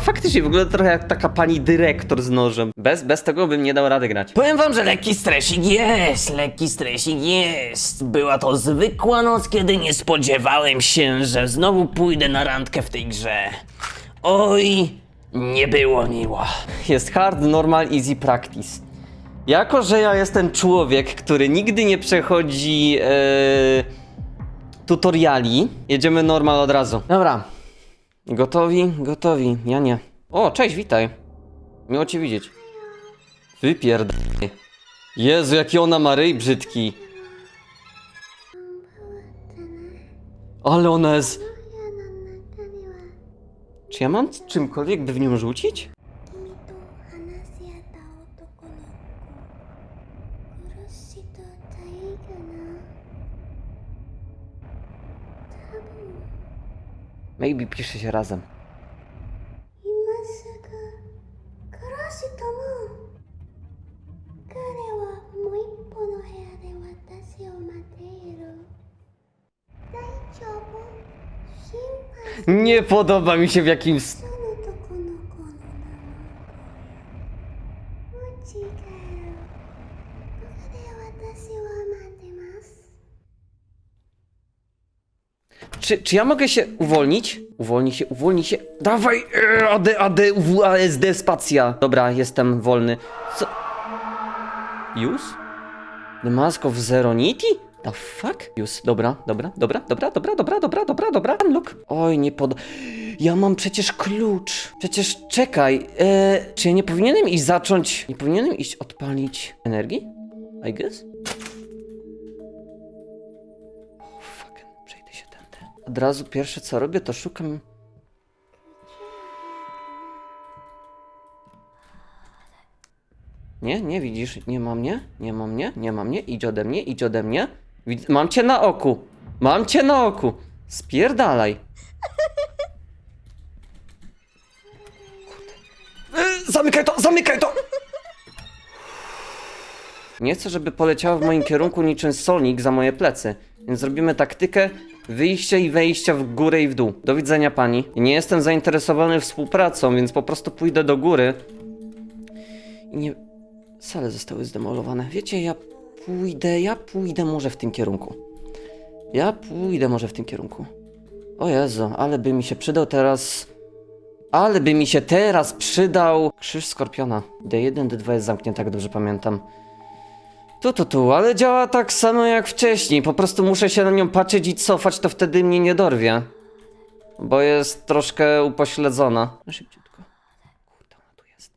Faktycznie wygląda trochę jak taka pani dyrektor z nożem. Bez, bez tego bym nie dał rady grać. Powiem wam, że lekki stresik jest, lekki stresik jest. Była to zwykła noc, kiedy nie spodziewałem się, że znowu pójdę na randkę w tej grze. Oj, nie było miło. Jest hard, normal, easy practice. Jako, że ja jestem człowiek, który nigdy nie przechodzi e, tutoriali, jedziemy normal od razu. Dobra. Gotowi? Gotowi. Ja nie. O, cześć, witaj. Miło cię widzieć. Wypierdaj. Jezu, jaki ona ma ryj brzydki. Ale ona jest... Czy ja mam czymkolwiek by w nią rzucić? Maybe pisze się razem. Nie podoba mi się w jakim Czy, czy ja mogę się uwolnić? Uwolnij się, uwolnij się. Dawaj! e, AD, AD, UW, ASD, spacja. Dobra, jestem wolny. Co? Już? The Mask of Zeronity? The fuck? Już, dobra, dobra, dobra, dobra, dobra, dobra, dobra, dobra, dobra. Unlock. Oj, nie pod... Ja mam przecież klucz. Przecież czekaj, e, czy ja nie powinienem iść zacząć... Nie powinienem iść odpalić energii? I guess? Od razu pierwsze co robię, to szukam. Nie, nie widzisz, nie ma mnie, nie ma mnie, nie ma mnie, idź ode mnie, idź ode mnie. Mam cię na oku, mam cię na oku. Spierdalaj. Kurde. E, Zamykaj to, zamykaj to! Nie chcę, żeby poleciała w moim kierunku niczym Sonic za moje plecy. Więc zrobimy taktykę wyjścia i wejścia w górę i w dół. Do widzenia pani. Nie jestem zainteresowany współpracą, więc po prostu pójdę do góry. I nie... Sale zostały zdemolowane. Wiecie, ja pójdę, ja pójdę może w tym kierunku. Ja pójdę może w tym kierunku. O Jezu, ale by mi się przydał teraz... Ale by mi się teraz przydał... Krzyż Skorpiona. D1, D2 jest zamknięta, jak dobrze pamiętam. Tu, tu, tu, ale działa tak samo jak wcześniej. Po prostu muszę się na nią patrzeć i cofać, to wtedy mnie nie dorwie. Bo jest troszkę upośledzona. No Szybciutko. Kurde, ona tu jest.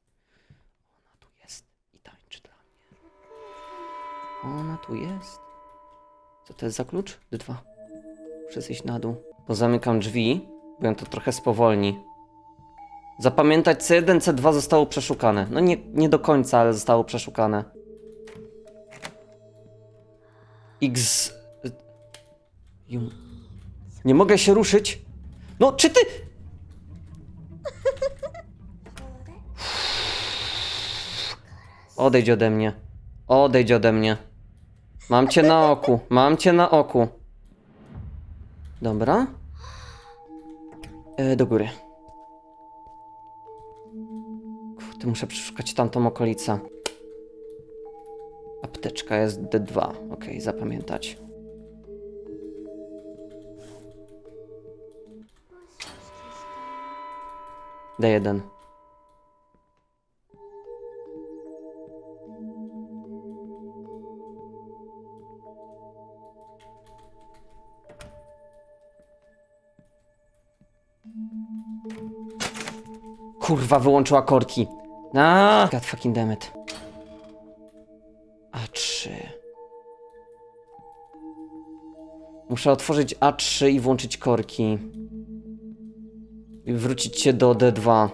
Ona tu jest i tańczy dla mnie. Ona tu jest. Co to jest za klucz? D2. Muszę zejść na dół. Pozamykam drzwi, bo ją to trochę spowolni. Zapamiętać C1, C2 zostało przeszukane. No nie, nie do końca, ale zostało przeszukane. X. Nie mogę się ruszyć. No, czy ty. Odejdź ode mnie. Odejdź ode mnie. Mam cię na oku. Mam cię na oku. Dobra. E, do góry. Kurde, muszę przeszukać tamtą okolicę. Apteczka jest D2. Okej, zapamiętać. D1. Kurwa, wyłączyła korki. A, God fucking damn it. Muszę otworzyć A3 i włączyć korki. I wrócić się do D2.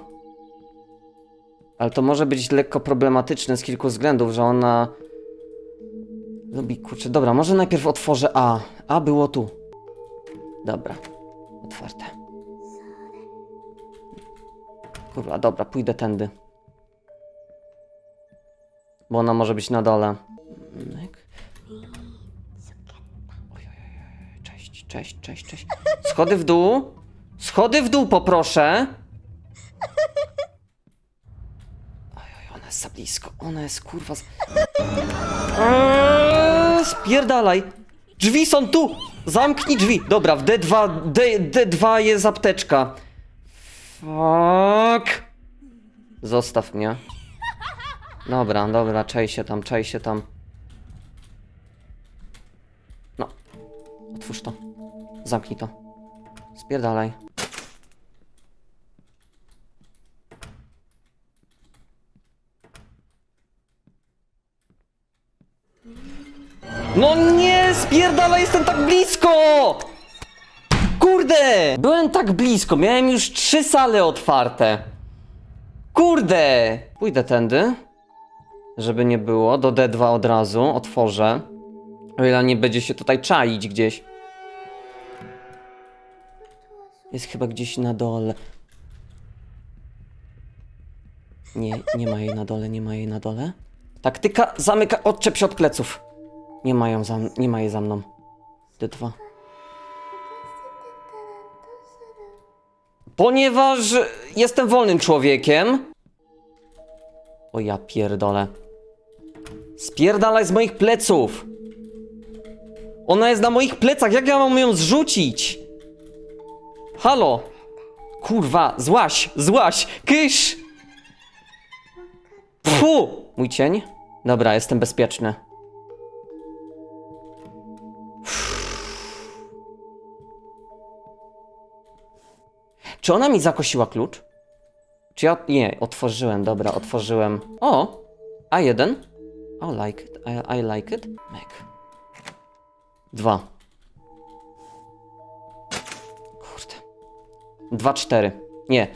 Ale to może być lekko problematyczne z kilku względów, że ona... Lubi, kurczę, dobra, może najpierw otworzę A. A było tu. Dobra, otwarte. Kurwa, dobra, pójdę tędy. Bo ona może być na dole. cześć, cześć, cześć. Schody w dół. Schody w dół poproszę. Ojoj, ona jest za blisko. Ona jest kurwa. Za... Eee, spierdalaj. Drzwi są tu! Zamknij drzwi. Dobra, w D2, D, D2 jest apteczka. Fuck. Zostaw mnie. Dobra, dobra, czaj się tam, czaj się tam. No. Otwórz to. Zamknij to. Spierdalaj. No nie, spierdala, jestem tak blisko! Kurde! Byłem tak blisko, miałem już trzy sale otwarte. Kurde! Pójdę tędy, żeby nie było, do D2 od razu, otworzę. O ile nie będzie się tutaj czaić gdzieś. Jest chyba gdzieś na dole. Nie, nie ma jej na dole, nie ma jej na dole. Taktyka zamyka, odczep się od pleców. Nie mają za, nie ma jej za mną. D2. Ponieważ jestem wolnym człowiekiem. O ja pierdolę. Spierdalaj z moich pleców. Ona jest na moich plecach, jak ja mam ją zrzucić? Halo? Kurwa, złaś, złaś, kysz! Fu! Mój cień? Dobra, jestem bezpieczny. Czy ona mi zakosiła klucz? Czy ja... Nie, otworzyłem, dobra, otworzyłem. O! A1. I like it, I, I like it. Mek. Dwa. Dwa, cztery. Nie.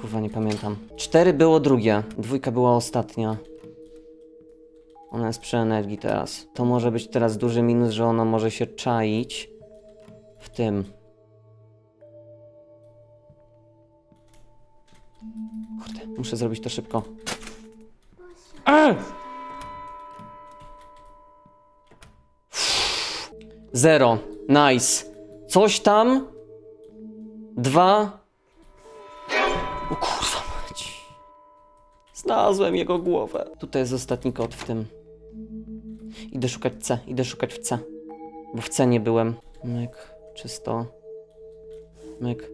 Kurwa, nie pamiętam. Cztery było drugie, dwójka była ostatnia. Ona jest przy energii teraz. To może być teraz duży minus, że ona może się czaić w tym. Kurde, muszę zrobić to szybko. Zero. Nice. Coś tam. Dwa. O kurwa mać. Znalazłem jego głowę. Tutaj jest ostatni kod w tym. Idę szukać C. Idę szukać w C. Bo w C nie byłem. Myk. Czysto. Myk.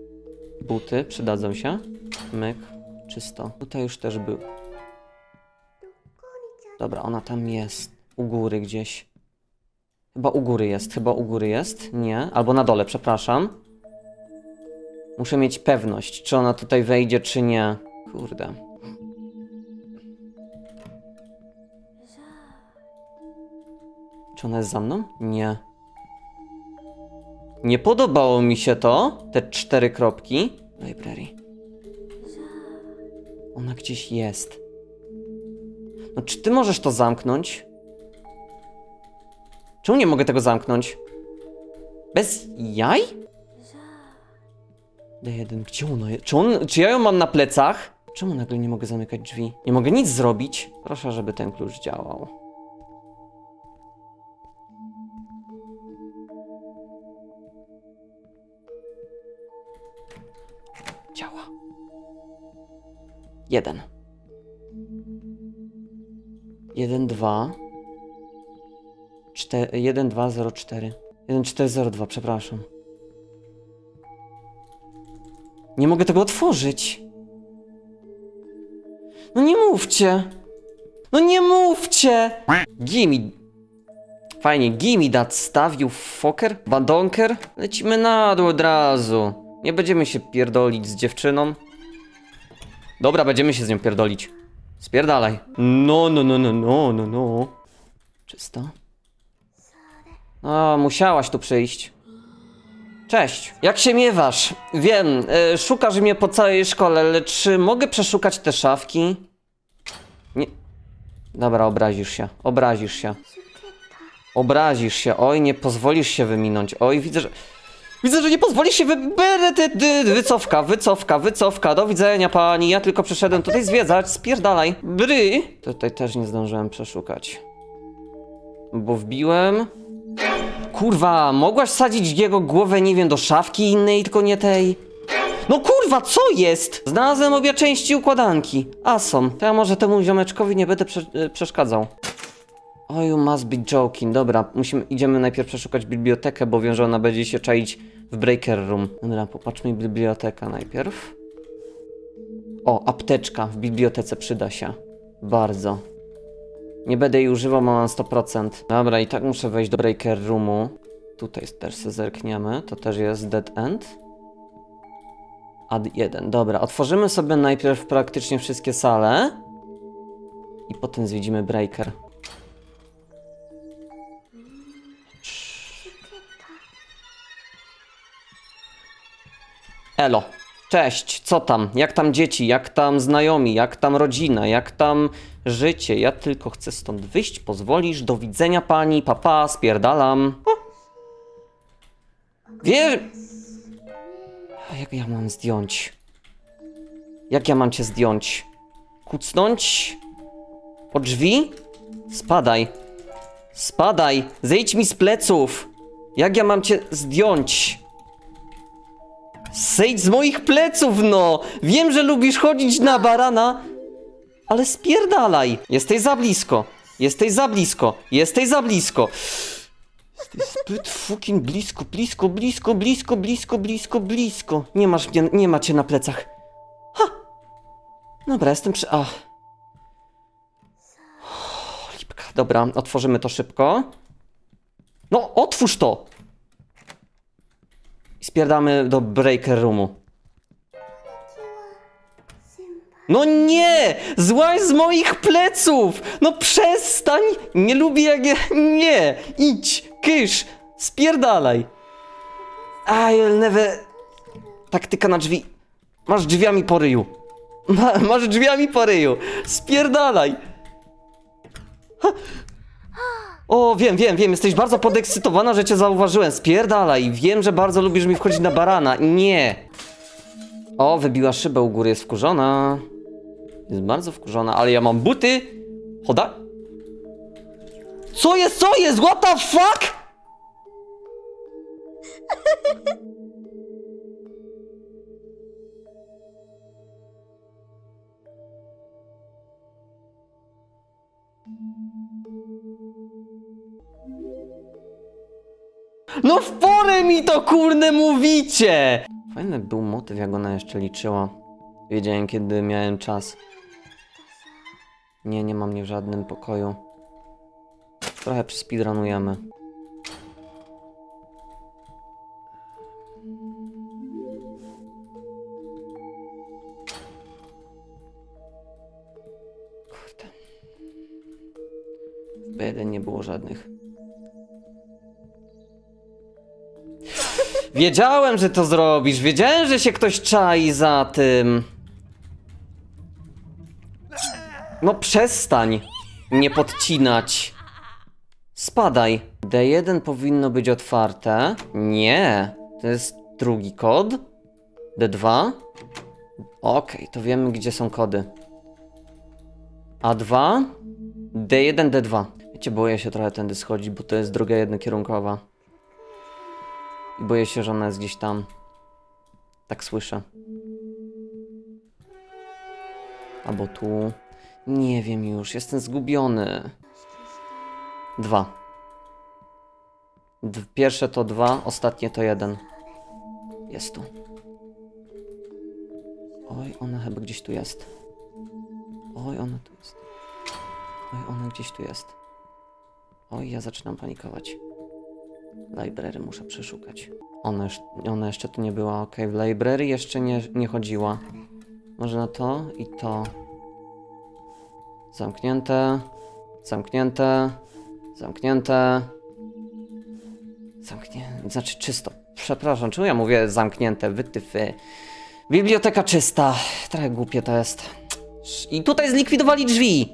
Buty przydadzą się. Myk. Czysto. Tutaj już też był. Dobra, ona tam jest. U góry gdzieś. Chyba u góry jest, chyba u góry jest. Nie, albo na dole, przepraszam. Muszę mieć pewność, czy ona tutaj wejdzie, czy nie. Kurde. Czy ona jest za mną? Nie. Nie podobało mi się to, te cztery kropki. Library. Ona gdzieś jest. No, czy ty możesz to zamknąć? Czemu nie mogę tego zamknąć? Bez jaj? D1, gdzie ona jest? Czy, on, czy ja ją mam na plecach? Czemu nagle nie mogę zamykać drzwi? Nie mogę nic zrobić? Proszę, żeby ten klucz działał. Działa. Jeden. Jeden, dwa. Cztery, jeden, dwa, zero, cztery. Jeden, cztery, zero, dwa, przepraszam. Nie mogę tego otworzyć. No nie mówcie. No nie mówcie. Gimme. Fajnie, gimme that stuff, you fucker. Badonker. Lecimy na dół od razu. Nie będziemy się pierdolić z dziewczyną. Dobra, będziemy się z nią pierdolić. Spierdalaj. No, no, no, no, no, no, no. Czysto. O, musiałaś tu przyjść. Cześć. Jak się miewasz? Wiem, e, szukasz mnie po całej szkole, lecz czy mogę przeszukać te szafki? Nie. Dobra, obrazisz się. Obrazisz się. Obrazisz się. Oj, nie pozwolisz się wyminąć. Oj, widzę, że... Widzę, że nie pozwolisz się wy... Ty, wycofka, wycofka, wycofka. Do widzenia, pani. Ja tylko przyszedłem tutaj zwiedzać. Spierdalaj. Bry. Tutaj też nie zdążyłem przeszukać. Bo wbiłem... Kurwa, mogłaś sadzić jego głowę, nie wiem, do szafki innej, tylko nie tej? No kurwa, co jest? Znalazłem obie części układanki. Asom. To ja może temu ziomeczkowi nie będę prze e, przeszkadzał. Oh, you must be joking. Dobra, musimy, idziemy najpierw przeszukać bibliotekę, bo wiem, że ona będzie się czaić w breaker room. Dobra, popatrzmy biblioteka najpierw. O, apteczka w bibliotece przyda się. Bardzo. Nie będę jej używał, mam 100%. Dobra, i tak muszę wejść do breaker roomu. Tutaj też se zerkniemy. To też jest dead end. Ad 1. Dobra, otworzymy sobie najpierw praktycznie wszystkie sale. I potem zwiedzimy breaker. Elo. Cześć, co tam? Jak tam dzieci? Jak tam znajomi? Jak tam rodzina? Jak tam życie? Ja tylko chcę stąd wyjść. Pozwolisz? Do widzenia pani. Papa, spierdalam. O. Wie... Jak ja mam zdjąć? Jak ja mam cię zdjąć? Kucnąć? Po drzwi? Spadaj. Spadaj. Zejdź mi z pleców. Jak ja mam cię zdjąć? Zejdź z moich pleców, no! Wiem, że lubisz chodzić na barana, ale spierdalaj. Jesteś za blisko. Jesteś za blisko. Jesteś za blisko. Jesteś zbyt fucking blisko, blisko, blisko, blisko, blisko, blisko, blisko. Nie masz mnie, nie ma cię na plecach. Ha! Dobra, jestem przy... O, lipka. Dobra, otworzymy to szybko. No, otwórz to! I spierdamy do breaker roomu. No nie! Złaź z moich pleców! No przestań! Nie lubię jak ja... Nie! Idź! Kysz! Spierdalaj! I'll never... Taktyka na drzwi. Masz drzwiami po ryju. Ma, masz drzwiami po ryju. Spierdalaj! Ha. O, wiem, wiem, wiem, jesteś bardzo podekscytowana, że cię zauważyłem. Spierdalaj, wiem, że bardzo lubisz mi wchodzić na barana. Nie! O, wybiła szybę u góry, jest wkurzona. Jest bardzo wkurzona, ale ja mam buty. Choda? Co jest, co jest? What the fuck? No w porę mi to kurde mówicie! Fajny był motyw, jak ona jeszcze liczyła. Wiedziałem, kiedy miałem czas. Nie, nie mam mnie w żadnym pokoju. Trochę speedrunujemy. Kurde. W B1 nie było żadnych. Wiedziałem, że to zrobisz. Wiedziałem, że się ktoś czai za tym. No przestań. Nie podcinać. Spadaj. D1 powinno być otwarte. Nie. To jest drugi kod. D2. Okej, to wiemy, gdzie są kody. A2. D1, D2. Wiecie, boję się trochę tędy schodzić, bo to jest droga jednokierunkowa. I boję się, że ona jest gdzieś tam. Tak słyszę. Albo tu. Nie wiem już, jestem zgubiony. Dwa. D pierwsze to dwa, ostatnie to jeden. Jest tu. Oj, ona chyba gdzieś tu jest. Oj, ona tu jest. Oj, ona gdzieś tu jest. Oj, ja zaczynam panikować. Library muszę przeszukać. Ona, ona jeszcze tu nie była, ok. W library jeszcze nie, nie chodziła. Może na to i to. Zamknięte. Zamknięte. Zamknięte. Zamknięte. Znaczy czysto. Przepraszam, czemu ja mówię zamknięte? Wytyfy. Biblioteka czysta. Trochę głupie to jest. I tutaj zlikwidowali drzwi.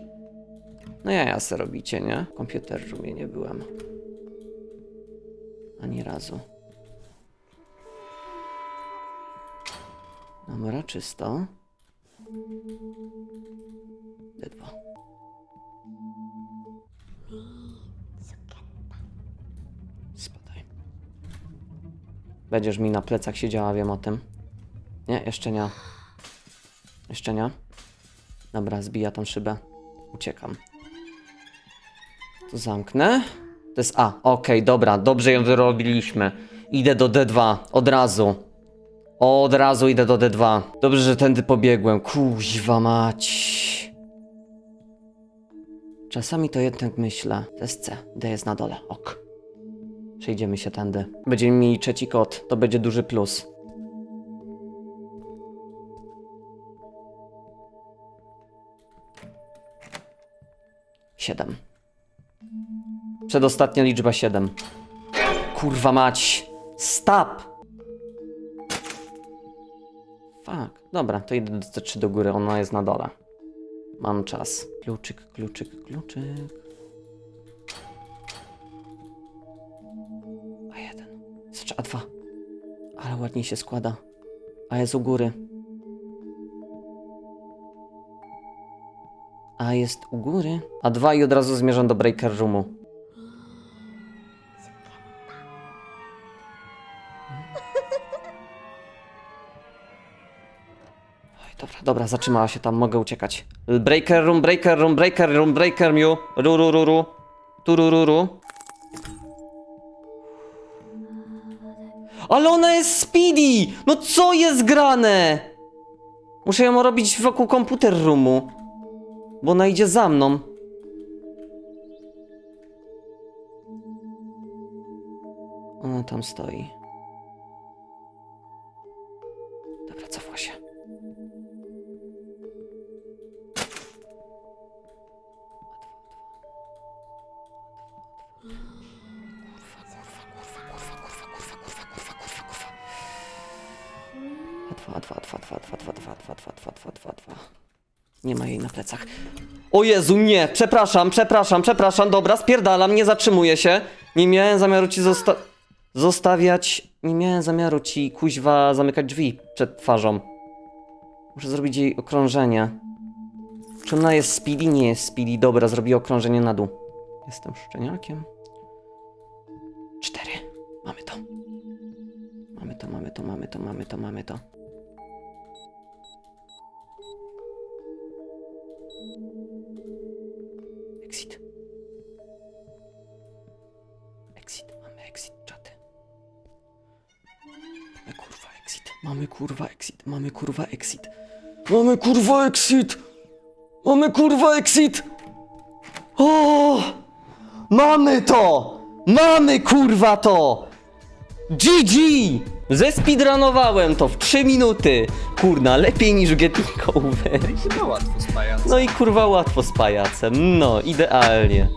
No ja ja se robicie, nie? W komputer nie byłem. Ani razu. Dobra, czysto. D2. Będziesz mi na plecach siedziała, wiem o tym. Nie, jeszcze nie. Jeszcze nie. Dobra, zbija tą szybę. Uciekam. Tu zamknę. To jest A. Okej, dobra, dobrze ją wyrobiliśmy. Idę do D2. Od razu. Od razu idę do D2. Dobrze, że tędy pobiegłem. Kuźwa mać. Czasami to jednak myślę. To jest C. D jest na dole. Ok. Przejdziemy się tędy. Będziemy mieli trzeci kod. To będzie duży plus. Siedem. Przedostatnia liczba siedem. Kurwa mać. Stop! Fuck. Dobra, to idę do C3 do góry, ona jest na dole. Mam czas. Kluczyk, kluczyk, kluczyk. A2. Ale ładniej się składa. A jest u góry. A jest u góry. A2 i od razu zmierzam do breaker roomu. Oj, dobra, dobra, zatrzymała się tam, mogę uciekać. Breaker room, breaker room, breaker room, breaker mu. Ru, ru, ru, ru. Tu, ru, ru, ru. Ale ona jest speedy! No co jest grane? Muszę ją robić wokół komputer roomu. Bo ona idzie za mną. Ona tam stoi. Dobra, cofła się. twa, twa, twa, twa, twa. Nie ma jej na plecach. O Jezu, nie! Przepraszam, przepraszam, przepraszam. Dobra, spierdalam, nie zatrzymuję się. Nie miałem zamiaru ci zosta zostawiać... Nie miałem zamiaru ci, kuźwa, zamykać drzwi przed twarzą. Muszę zrobić jej okrążenie. Czy ona jest speedy? Nie jest speedy. Dobra, zrobię okrążenie na dół. Jestem szczeniakiem. Cztery. Mamy to. Mamy to, mamy to, mamy to, mamy to, mamy to. Kurwa exit, mamy kurwa exit. Mamy kurwa exit! Mamy kurwa exit! O! Mamy to! Mamy kurwa to! GG! Zespeedrunowałem to w 3 minuty! Kurna, lepiej niż Getting Over. Chyba łatwo z pajacem. No i kurwa łatwo z pajacem. No, idealnie.